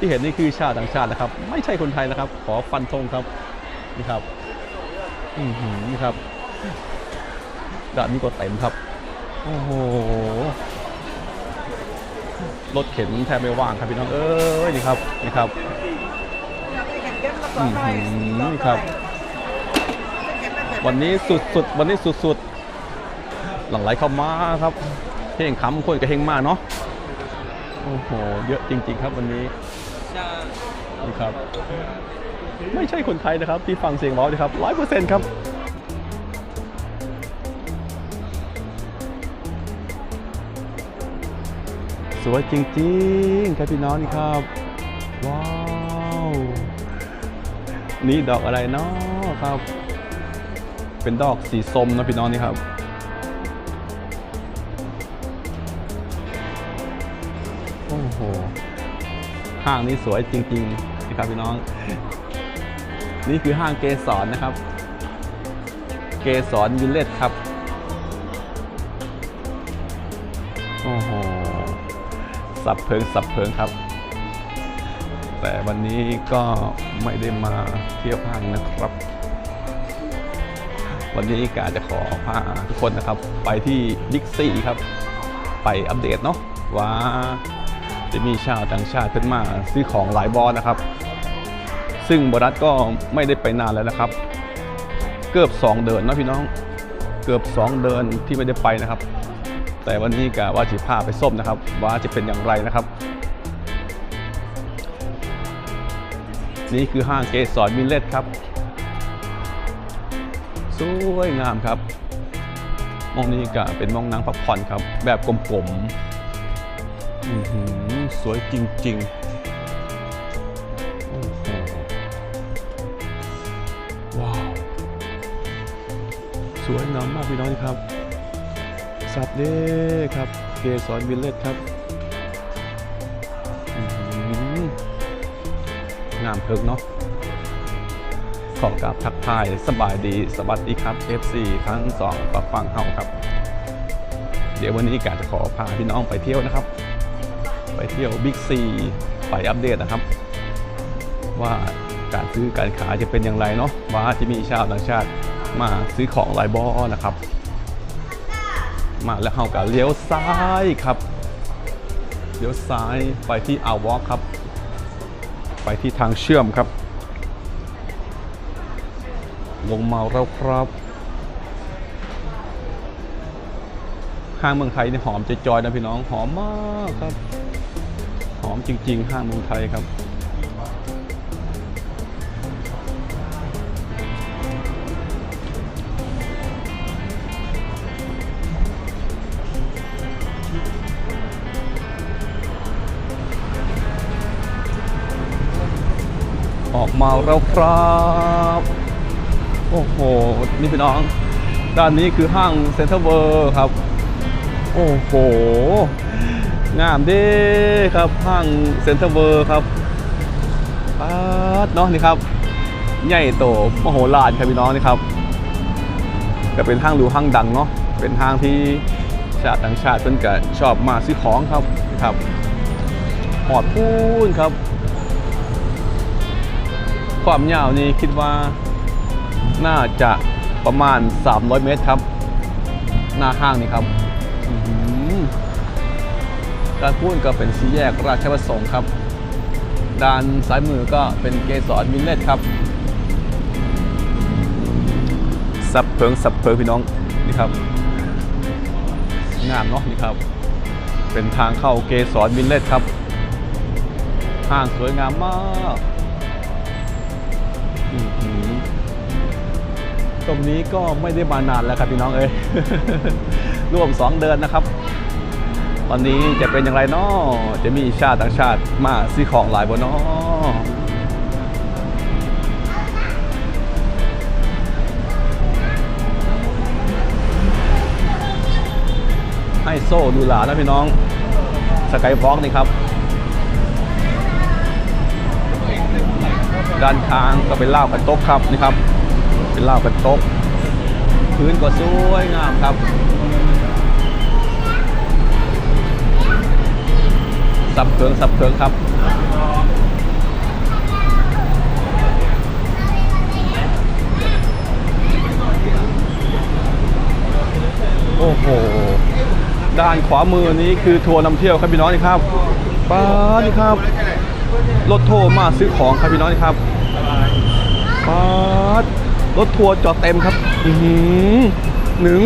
ที่เห็นนี่คือชาวต่างชาตินะครับ ไม่ใช่คนไทยนะครับ ขอฟันธงครับนี่ครับอือหือนี่ครับด้านนี้ก็เต็มครับโอ้โหรถเข็นแทบไม่ว่างครับพี่น้องเอ้ยนี่ครับนี่ครับอื้อหือนี่ครับ วันนี้สุดๆวันนี้สุดๆหลังไหลเข้ามาครับเฮงคำคนกับเฮงมากเนาะโอ้โห เยอะจริง ๆ ครับวันนี้ นี่ครับ ไม่ใช่คนไทยนะครับ ที่ฟังเสียงร้องนะครับร้อยเปอร์เซ็นต์ครับสวยจริงๆครับพี่น้องนี่ครับ ว้าว นี่ดอกอะไรเนาะครับ เป็นดอกสีส้มนะพี่น้องนี่ครับโอ้โหห้างนี้สวยจริง ๆ ครับพี่น้อง นี่คือห้างเกสรนะครับ เกสรวิลเลจครับ โอ้โห สับเพิงสับเพิงครับ แต่วันนี้ก็ไม่ได้มาเที่ยวห้างนะครับ วันนี้กาจะขอพาทุกคนนะครับ ไปที่บิ๊กซีครับ ไปอัปเดตเนาะว่าจะมีชาวต่างชาติขึ้นมาซื้อของหลายบอลนะครับ ซึ่งบรัฐก็ไม่ได้ไปนานแล้วนะครับ เกือบ 2 เดือนนะพี่น้อง เกือบ 2 เดือนที่ไม่ได้ไปนะครับ แต่วันนี้กะว่าจะพาไปส้มนะครับ ว่าจะเป็นอย่างไรนะครับ นี่คือห้างเกสรมิเลตครับ สวยงามครับมองนี้ก็เป็นมองนางพักผ่อนครับ แบบกลมๆอื้อหือสวยจริง ๆ วยงามมากพี่น้องครับ สัตว์เด้ครับเกสรวิลเลตครับงามเพิกเนาะขอกราบทักทายสบายดีสวัสดีครับ FC ทั้งสองกับฟังเฮาครับ เดี๋ยววันนี้กาจะขอพาพี่น้องไปเที่ยวนะครับ ไปเที่ยวบิ๊กซีไปอัปเดตนะครับ ว่าการซื้อการขายจะเป็นอย่างไรเนาะว่าที่มีชาวต่างชาติ มาซื้อของหลายบอนะครับ มาแล้วเฮากับเลี้ยวซ้ายครับ เลี้ยวซ้ายไปที่อาวอครับ ไปที่ทางเชื่อมครับ ลงมาแล้วครับห้างเมืองไทยนี่หอมจะจอยนะพี่น้องหอมมากครับ หอมจริง ๆ ห้างเมืองไทยครับ มาแล้วครับ โอ้โห นี่พี่น้อง ด้านนี้คือห้างเซ็นทรัลเวิร์ครับ โอ้โห งามเด้ครับห้างเซ็นทรัลเวิร์ครับป๊าดเนาะนี่ครับ ใหญ่โตมโหฬารครับพี่น้องนี่ครับก็เป็นห้างหรูห้างดังเนาะ เป็นห้างที่ชาติต่างชาติเพิ่นก็ชอบมาซื้อของครับครับหอดพูนครับ ความยาวนี่คิดว่าน่าจะประมาณ 300 เมตรครับ หน้าห้างนี่ครับการพูดก็เป็นสีแยกราชประสงค์ครับ ด้านซ้ายมือก็เป็นเกสรมิลเลตครับ สับเพิงสับเพิงพี่น้องนี่ครับ งามเนาะนี่ครับ เป็นทางเข้าเกสรมิลเลตครับ ห้างสวยงามมาก ตรงนี้ก็ไม่ได้มานานแล้วครับพี่น้องเอ้ยร่วม 2 เดือนนะครับ ตอนนี้จะเป็นอย่างไรเนาะจะมีชาติต่างชาติมาซื้อของหลายบนเนาะให้โซ่ดูหลานะพี่น้องสกายฟอกนี่ครับ ด้านข้างก็เป็นลาวกระต๊กครับนะครับ เป็นเล่าวกระต๊กพื้นก็สวยงามครับสับเคืองสับเคืองครับโอ้โห ด้านขวามือนี้คือทัวร์นำเที่ยวครับพี่น้องนี่ครับป้านี่ครับ รถโทรมาซื้อของครับพี่น้องนี่ครับ ปาดรถทัวร์จอดเต็มครับอืหนึ่ง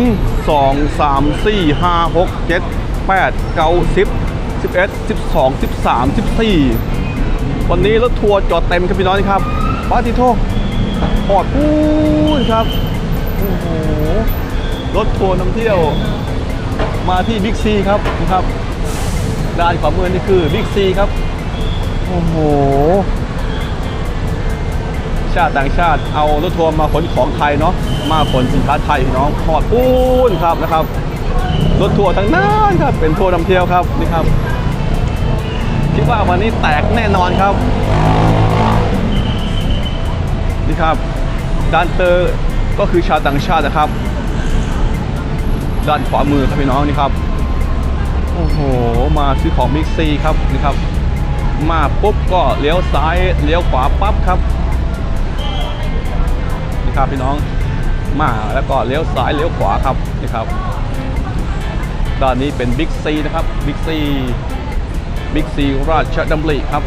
สองสามสี่ห้าหกเจ็ดแปดเก้าสิบสิบเอ็ดสิบสองสิบสามสิบสี่วันนี้รถทัวร์จอดเต็มครับพี่น้องครับป้าติโทปอดพูนครับโอ้โหรถทัวร์นำเที่ยว มาที่บิ๊กซีครับนะครับด้านขวามือนี่คือบิ๊กซีครับ โอ้โห ชาติต่างชาติเอารถทัวร์มาขนของไทยเนาะมาขนสินค้าไทยพี่น้องพอดปูนครับนะครับรถทัวร์ทั้งนั้นครับเป็นทัวร์นำเที่ยวครับนี่ครับคิดว่าวันนี้แตกแน่นอนครับนี่ครับด้านเตอร์ก็คือชาวต่างชาตินะครับ ด้านขวามือครับพี่น้องนี่ครับโอ้โหมาซื้อของมิกซีครับนี่ครับมาปุ๊บก็เลี้ยวซ้ายเลี้ยวขวาปั๊บครับ ครับพี่น้องมาแล้วก็เลี้ยวซ้ายเลี้ยวขวาครับนี่ครับด้านนี้เป็นบิ๊กซีนะครับบิ๊กซีบิ๊กซีราชดำริครับ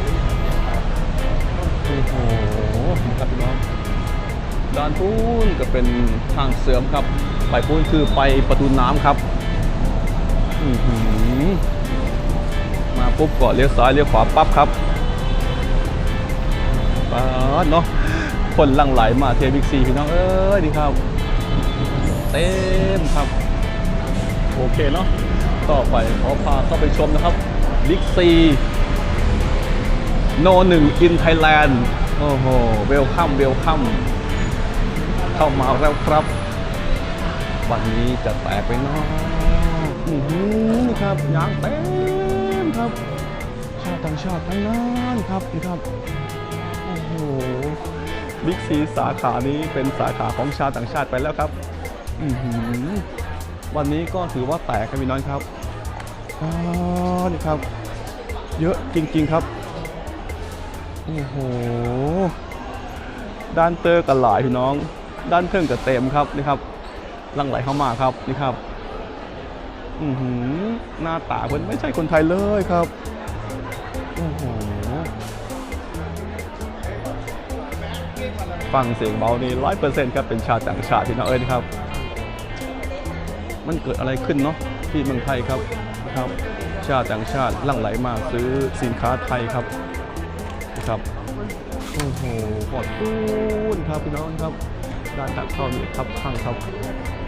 โอ้โหครับพี่น้องด้านปูนก็เป็นทางเสื่อมครับ ไปปูนคือไปประตูน้ำครับมาปุ๊บก็เลี้ยวซ้ายเลี้ยวขวาปั๊บครับป๊าดเนาะ คนลังไหลมาเทบิ๊กซีพี่น้องเอ้ยดีครับ เต็มครับ โอเคเนาะต่อไปขอพาเข้าไปชมนะครับบิ๊กซีโนหนึ่งอินไทยแลนด์โอ้โหเวลคัมเวลคัมเข้ามาแล้วครับ วันนี้จะแตกไปเนอะอื้อหือนี่ครับยางเต็มครับชาติต่างชาติทั้งนั้นครับนี่ครับ โอ้โห บิ๊กซีสาขานี้เป็นสาขาของชาวต่างชาติไปแล้วครับอือหือวันนี้ก็ถือว่าแตกครับพี่น้องครับอ๋อนี่ครับ เยอะจริง ๆครับโอ้โหด้านเตอร์กันหลายพี่น้อง ด้านเครื่องกับเต็มครับนี่ครับลังไหลเข้ามาครับนี่ครับอือหือหน้าตาเพิ่นไม่ใช่คนไทยเลยครับโอ้โห ฟังเสียงเบานี่ร้อยเปอร์เซ็นต์ครับเป็นชาวต่างชาติพี่น้องเอ้ยครับ มันเกิดอะไรขึ้นเนาะที่เมืองไทยครับนะครับ ชาวต่างชาติลั่งไหลมาซื้อสินค้าไทยครับนะครับโอ้โหปอดปูนครับพี่น้องครับด้านตักเข้านี่ครับข้างครับ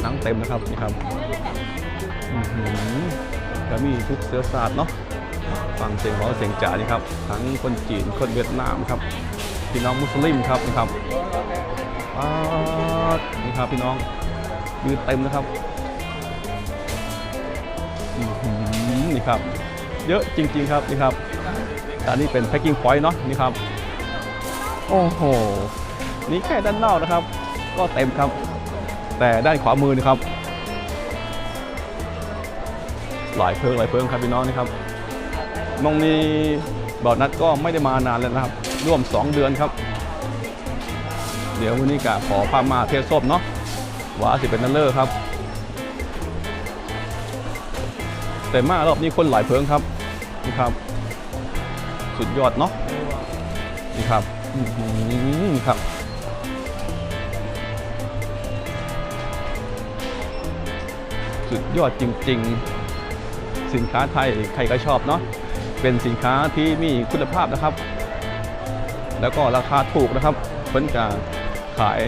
นังเต็มนะครับนี่ครับอื้อหือแล้วมีทุกเสื้อสาดเนาะฟังเสียงร้องเสียงจ๋านี่ครับทั้งคนจีนคนเวียดนามครับ พี่น้องมุสลิมครับนี่ครับนี่ครับพี่น้องยืนเต็มนะครับนี่ครับ เยอะจริง ๆ ครับนี่ครับอันนี้เป็น packing point เนาะนี่ครับ โอ้โห นี่แค่ด้านนอกนะครับ ก็เต็มครับ แต่ด้านขวามือนะครับ หลายเพิงหลายเพิงครับพี่น้องนี่ครับมองนี้บอดนัดก็ไม่ได้มานานแล้วนะครับ ร่วม 2 เดือนครับ เดี๋ยววันนี้กะขอพามาเทศส้มเนาะหวาสิเป็นนันเลอร์ครับ แต่มารอบนี้คนหลายเพิงครับนี่ครับ สุดยอดเนาะนี่ครับอื้อหือครับสุดยอดจริงๆ สินค้าไทยใครก็ชอบเนาะ เป็นสินค้าที่มีคุณภาพนะครับ แล้วก็ราคาถูกนะครับเพิ่นจะขาย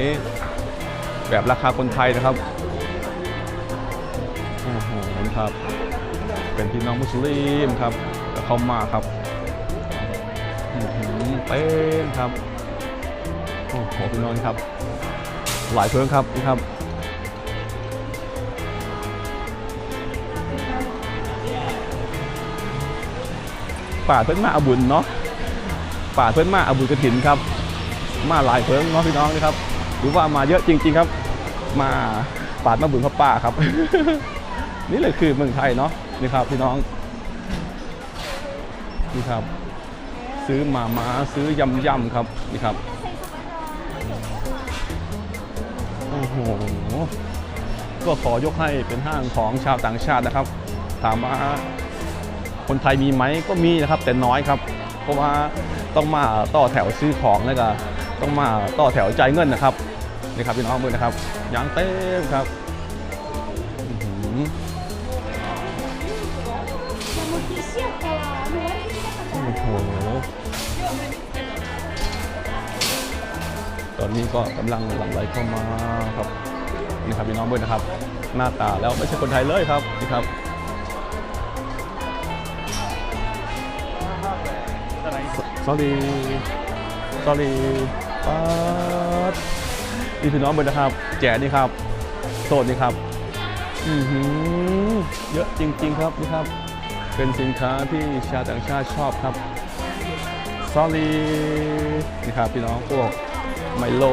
แบบราคาคนไทยนะครับโอ้โหครับ เป็นพี่น้องมุสลิมครับเข้ามาครับอื้อหือเต็มครับโอ้โหพี่น้องครับ หลายเพิ่งครับนี่ครับป่าเพิ่นมาอาบุญเนาะ ป่าเพิ่นมาอบุญกระถินครับ มาหลายเพิ่งเนาะพี่น้องนะครับหรือว่ามาเยอะจริง ๆครับ มาปาดมาบุญพระป่าครับ นี่เลยคือเมืองไทยเนาะนี่ครับพี่น้องนี่ครับ ซื้อมาม้าซื้อยำยำๆครับนี่ครับโอ้โหก็ขอยกให้เป็นห้างของชาวต่างชาตินะครับ ถามว่าคนไทยมีไหมก็มีนะครับแต่น้อยครับ เพราะว่า ต้องมาต่อแถวซื้อของแล้วก็ต้องมาต่อแถวจ่ายเงินนะครับนี่ครับพี่น้องมือนะครับยางเต็มครับโอ้โหตอนนี้ก็กำลังหลั่งไหลเข้ามาครับนี่ครับพี่น้องด้วยนะครับ หน้าตาแล้วไม่ใช่คนไทยเลยครับนี่ครับ sorry sorry ป๊าดนี่พี่น้องเบิร์นะครับ แจกนี่ครับโสดนี่ครับอือหือเยอะจริง ๆ ครับนี่ครับ เป็นสินค้าที่ชาวต่างชาติชอบครับ sorry นี่ครับพี่น้องพวกไมโล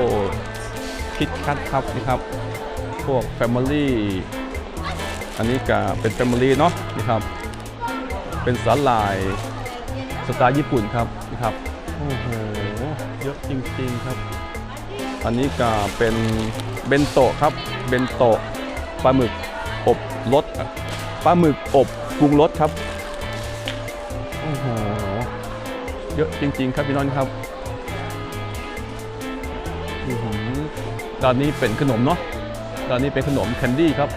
คิดคัทครับนี่ครับ พวก Family อันนี้ก็เป็น Family เนาะนี่ครับ เป็นสาหร่ายสไตล์ญี่ปุ่นครับ ครับโอ้โหเยอะจริงๆครับ อันนี้ก็เป็นเบนโตะครับ เบนโตะปลาหมึกอบรสปลาหมึกอบปรุงรสครับโอ้โหเยอะจริง ๆ ครับพี่น้องครับอื้อหือด้านนี้เป็นขนมเนาะด้านนี้เป็นขนมแคนดี้ครับ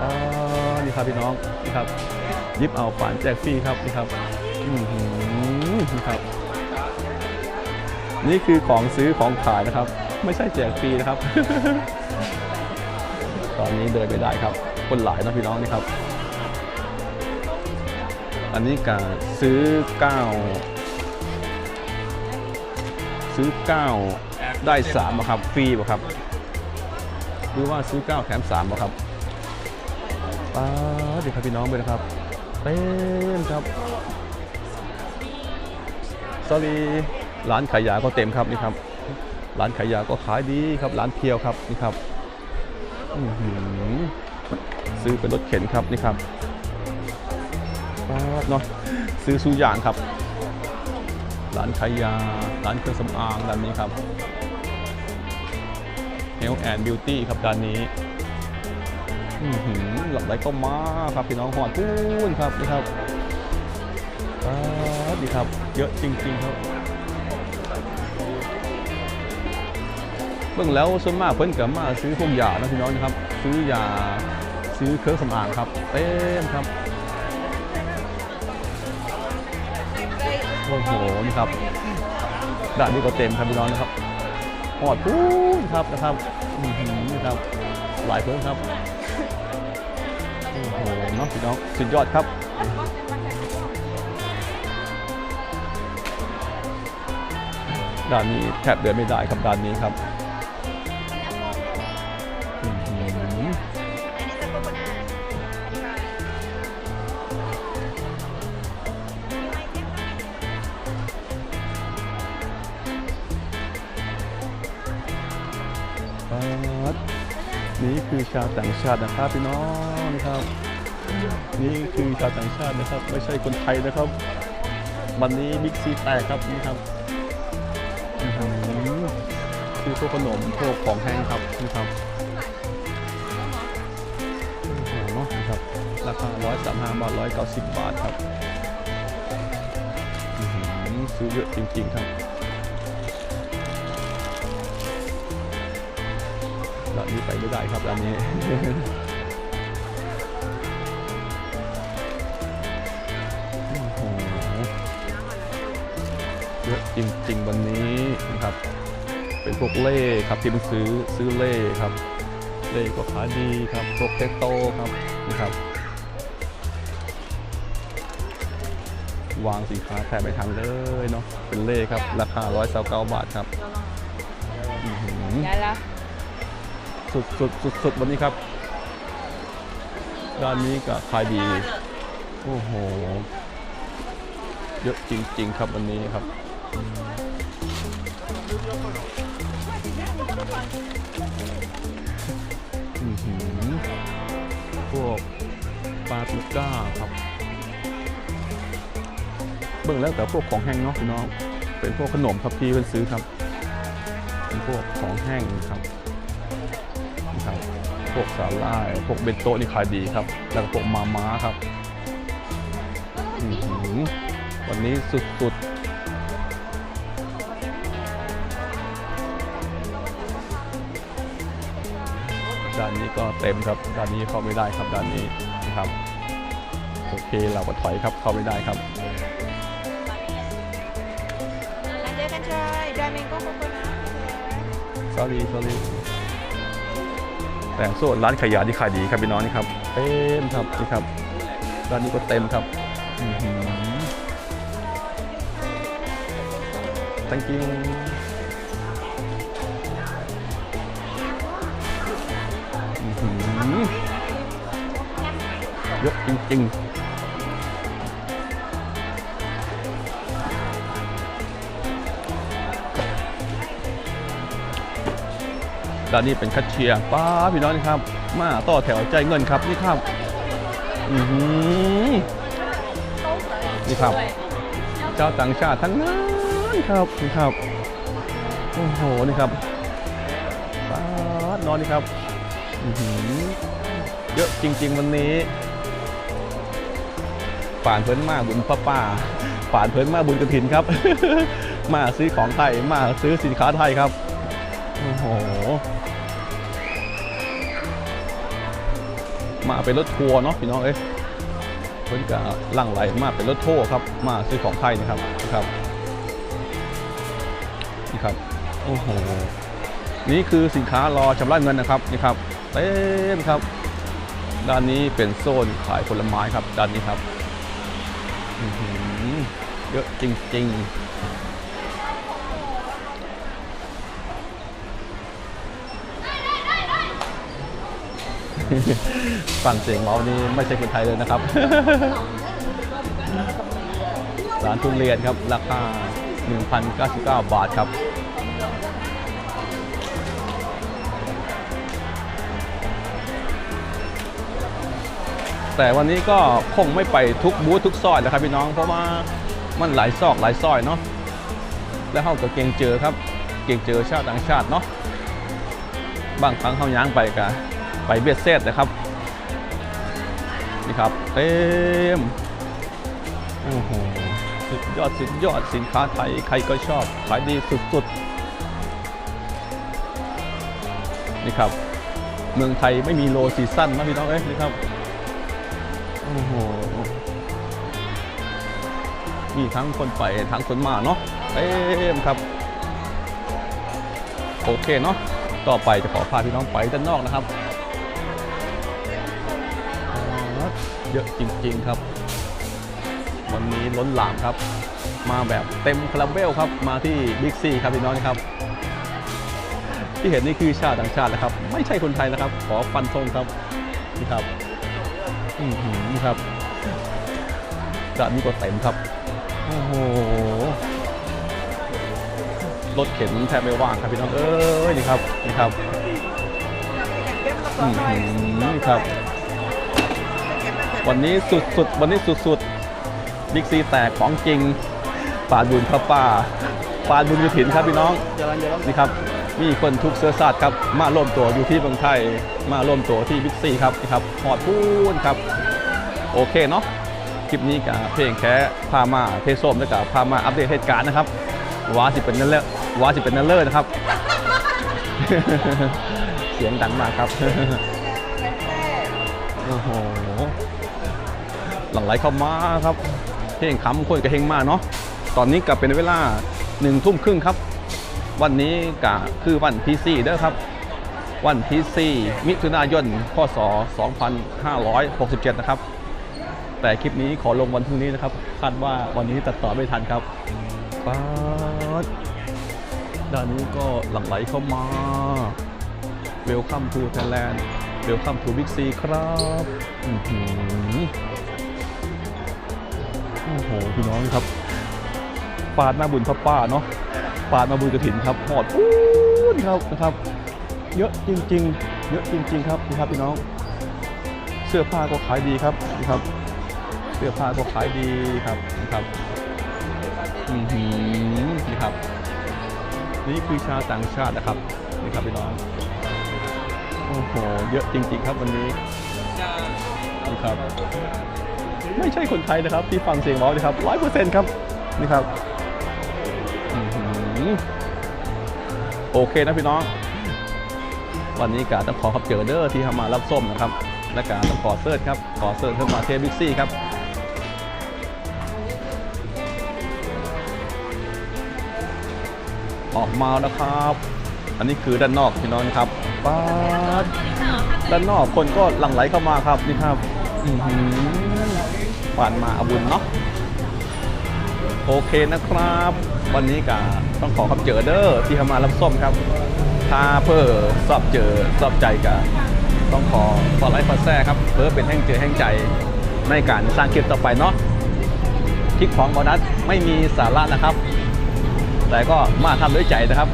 อ่านี่ครับพี่น้องนี่ครับยิบเอาฝานแจกฟรีครับนี่ครับอื้อหือนี่ ครับ นี่คือของซื้อของขายนะครับ ไม่ใช่แจกฟรีนะครับ ตอนนี้เดินไม่ได้ครับ คนหลายนะพี่น้องนี่ครับ อันนี้กาซื้อ9ซื้อ9ได้3บ่ครับฟรีบ่ครับหรือว่าซื้อ9แถม3บ่ครับป้าดดีครับพี่น้องเลยนะครับเต็มครับ sorry ร้านขายยาก็เต็มครับนี่ครับ ร้านขายยาก็ขายดีครับ ร้านเพียวครับนี่ครับซื้อเป็นรถเข็นครับนี่ครับเนาะซื้อซูอย่างครับ ร้านขายยา ร้านเครื่องสำอางด้านนี้ครับ Health and Beauty ครับด้านนี้อื้อหือหลับไหลก็มาครับพี่น้องหอดพูนครับนี่ครับ ป๊าดดีครับ เยอะจริง ๆ ครับ เบิ่งแล้วส่วนมากเพิ่นก็มาซื้อพวกยานะพี่น้องนะครับ ซื้อยาซื้อเครื่องสำอางครับ เต็มครับ โอ้โห นี่ครับด่านนี้ก็เต็มครับพี่น้องนะครับหอดปูนครับนะครับอื้อหือนี่ครับ หลายเพิ่มครับ โอ้โหเนาะพี่น้องสุดยอดครับ ด้านนี้แทบเดินไม่ได้ครับด้านนี้ครับนี่คือชาวต่างชาตินะครับพี่น้องครับ นี่คือชาวต่างชาตินะครับ ไม่ใช่คนไทยนะครับ วันนี้บิ๊กซีแตกครับนี่ครับ พวกขนมพวกของแห้งครับนี่ครับโอ้โหเนาะนะครับราคา135บาท190บาทครับอื้อหือซื้อเยอะจริงๆครับร้านนี้ไปไม่ได้ครับร้านนี้เยอะจริงๆวันนี้นะครับ เป็นพวกเล่ครับที่มันซื้อซื้อเล่ครับเล่ก็ขายดีครับพวกเทสโต้ครับนะครับวางสินค้าแทบไม่ทันเลยเนาะเป็นเล่ครับ ราคา129บาทครับอื้อหือ Yala. สุดสุดสุดสุดวันนี้ครับด้านนี้ก็ขายดี โอ้โห เยอะจริง ๆ ครับวันนี้ครับ วกปาปิก้าครับเบิ่งแล้วแต่พวกของแห้งเนาะพี่น้อง เป็นพวกขนมครับที่เพิ่นซื้อครับ เป็นพวกของแห้งครับนะครับ พวกสาลายพวกเบนโตะนี่ขายดีครับ แล้วก็พวกมาม้าครับ วันนี้สุดๆ ก็เต็มครับด้านนี้เข้าไม่ได้ครับด้านนี้นะครับโอเคเราก็ถอยครับเข้าไม่ได้ครับร้านเจ๊กันชัยดราเมงโก้โคโคนัท sorry sorry แต่งโซ่ร้านขายยาที่ขายดีครับพี่น้องนี่ครับเต็มครับนี่ครับร้านนี้ก็เต็มครับอื้อหือ thank you เยอะจริงๆด้านนี้เป็นคัชเชียร์ป้าพี่น้องนี่ครับ มาต่อแถวใจเงินครับนี่ครับอือหือนี่ครับ เจ้าต่างชาติทั้งนั้นครับนี่ครับโอ้โหนี่ครับป้านอนนี่ครับ เยอะจริง ๆ วันนี้ป่านเพิ่นมาบุญป้าป่าป่านเพิ่นมาบุญกระถินครับ มาซื้อของไทยมาซื้อสินค้าไทยครับโอ้โหมาเป็นรถทัวร์เนาะพี่น้องเอ้ยเพิ่นก็ลั่งไหลมาเป็นรถโทครับ มาซื้อของไทยนะครับนะครับนี่ครับโอ้โหนี่คือสินค้ารอชำระเงินนะครับนี่ครับ เต็มครับ ด้านนี้เป็นโซนขายผลไม้ครับ ด้านนี้ครับเยอะจริงๆฟังเสียงเมาส์นี่ไม่ใช่คนไทยเลยนะครับ ร้านทุเรียนครับ ราคา 1,099 บาทครับ แต่วันนี้ก็คงไม่ไปทุกบูธทุกซอยนะครับพี่น้อง เพราะว่ามันหลายซอกหลายซอยเนาะแล้วเขาก็เก่งเจอครับ เก่งเจอชาติต่างชาติเนาะบางครั้งเขาย้างไปกันไปเบียดเซตนะครับ นี่ครับเต็มโอ้โหสุดยอดสุดยอดสินค้าไทยใครก็ชอบขายดีสุดๆนี่ครับ เมืองไทยไม่มีโลซีซั่นนะพี่น้องเอ้ยนี่ครับ โอ้โหมีทั้งคนไปทั้งคนมาเนาะเต็มครับ โอเคเนาะต่อไปจะขอพาพี่น้องไปด้านนอกนะครับ เยอะจริงๆครับ วันนี้ล้นหลามครับ มาแบบเต็มคาราเบลครับ มาที่บิ๊กซีครับพี่น้องครับ ที่เห็นนี่คือชาติต่างชาตินะครับ ไม่ใช่คนไทยนะครับ ขอฟันธงครับนี่ครับ อือหือนี่ครับร้านนี้ก็เต็มครับ โอ้โห รถเข็นแทบไม่ว่างครับพี่น้องเอ้ยนี่ครับนี่ครับอือหือนี่ครับ วันนี้สุดๆวันนี้สุดๆบิ๊กซีแตกของจริงปาดบุญพระป่าปาดบุญกระถินครับพี่น้องนี่ครับ มีคนทุกเสื้อสัตว์ครับมาร่วมตัวอยู่ที่เมืองไทย มาร่วมตัวที่บิ๊กซีครับนะครับหอดพูนครับ โอเคเนาะคลิปนี้กับเพลงแค่พามาเทส้มแล้วกับพามาอัปเดตเหตุการณ์นะครับว้าสิเป็นนั่นเลอว้าสิเป็นนั่นเลอนะครับ เสียงดังมากครับโอ้โหหลังไหลเข้ามาครับเพลงคำคนกับเพลงมาเนาะตอนนี้กลับเป็นเวลาหนึ่งทุ่มครึ่งครับ วันนี้ก็คือวันที่สี่เด้อครับ วันที่สี่มิถุนายน พศ 2567 นะครับ แต่คลิปนี้ขอลงวันพรุ่งนี้นะครับ คาดว่าวันนี้ตัดต่อไม่ทันครับป๊าดด้านนี้ก็หลั่งไหลเข้ามา Welcome to Thailand Welcome to Big C ครับโอ้โห พี่น้องครับปาดมาบุญพระป้าเนาะ ปาดมาบุญกระถินครับหอดพูนครับนะครับ เยอะจริง ๆ เยอะจริง ๆ ครับนี่ครับพี่น้อง เสื้อผ้าก็ขายดีครับนี่ครับ เสื้อผ้าก็ขายดีครับนะครับอือหือนี่ครับ นี่คือชาวต่างชาตินะครับนี่ครับพี่น้องโอ้โหเยอะจริง ๆ ครับวันนี้นี่ครับ ไม่ใช่คนไทยนะครับ ที่ฟังเสียงร้องนะครับร้อยเปอร์เซ็นต์ครับนี่ครับ โอเคนะพี่น้อง วันนี้กาต้องขอขับเจอเดอร์ที่เข้ามารับส้มนะครับ และกาต้องขอเซิร์ชครับ ขอเซิร์ชเข้ามาเทบิ๊กซี่ครับออกมาแล้วครับ อันนี้คือด้านนอกพี่น้องครับป้าดด้านนอกคนก็หลั่งไหลเข้ามาครับนี่ครับอือหือผ่านมาอาบุญเนาะ โอเคนะครับ วันนี้กา ต้องขอขับเจอเด้อที่เข้ามารับส้มครับถ้าเพื่อสอบเจอสอบใจกันต้องขอฟอไลฟ์ฟอแซ่ครับเพื่อเป็นแห่งเจอแห่งใจในการสร้างคลิปต่อไปเนาะคลิปของบอนัสไม่มีสาระนะครับ แต่ก็มาทำด้วยใจนะครับ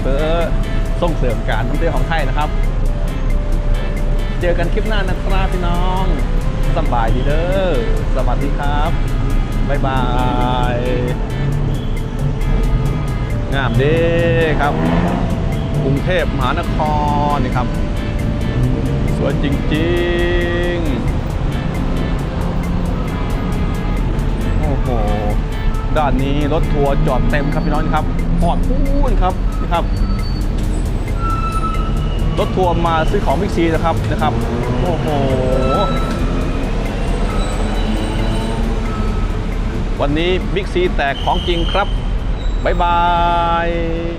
เพื่อส่งเสริมการท่องเที่ยวของไทยนะครับ เจอกันคลิปหน้านะครับพี่น้องสบายดีเด้อสวัสดีครับ บ๊ายบาย งามเด้ครับ กรุงเทพมหานครนี่ครับ สวยจริงๆ โอ้โห ด้านนี้รถทัวร์จอดเต็มครับพี่น้องครับหอดพูนครับนี่ครับ รถทัวร์มาซื้อของบิ๊กซีนะครับนะครับ โอ้โหวันนี้บิ๊กซีแตกของจริงครับ บ๊ายบาย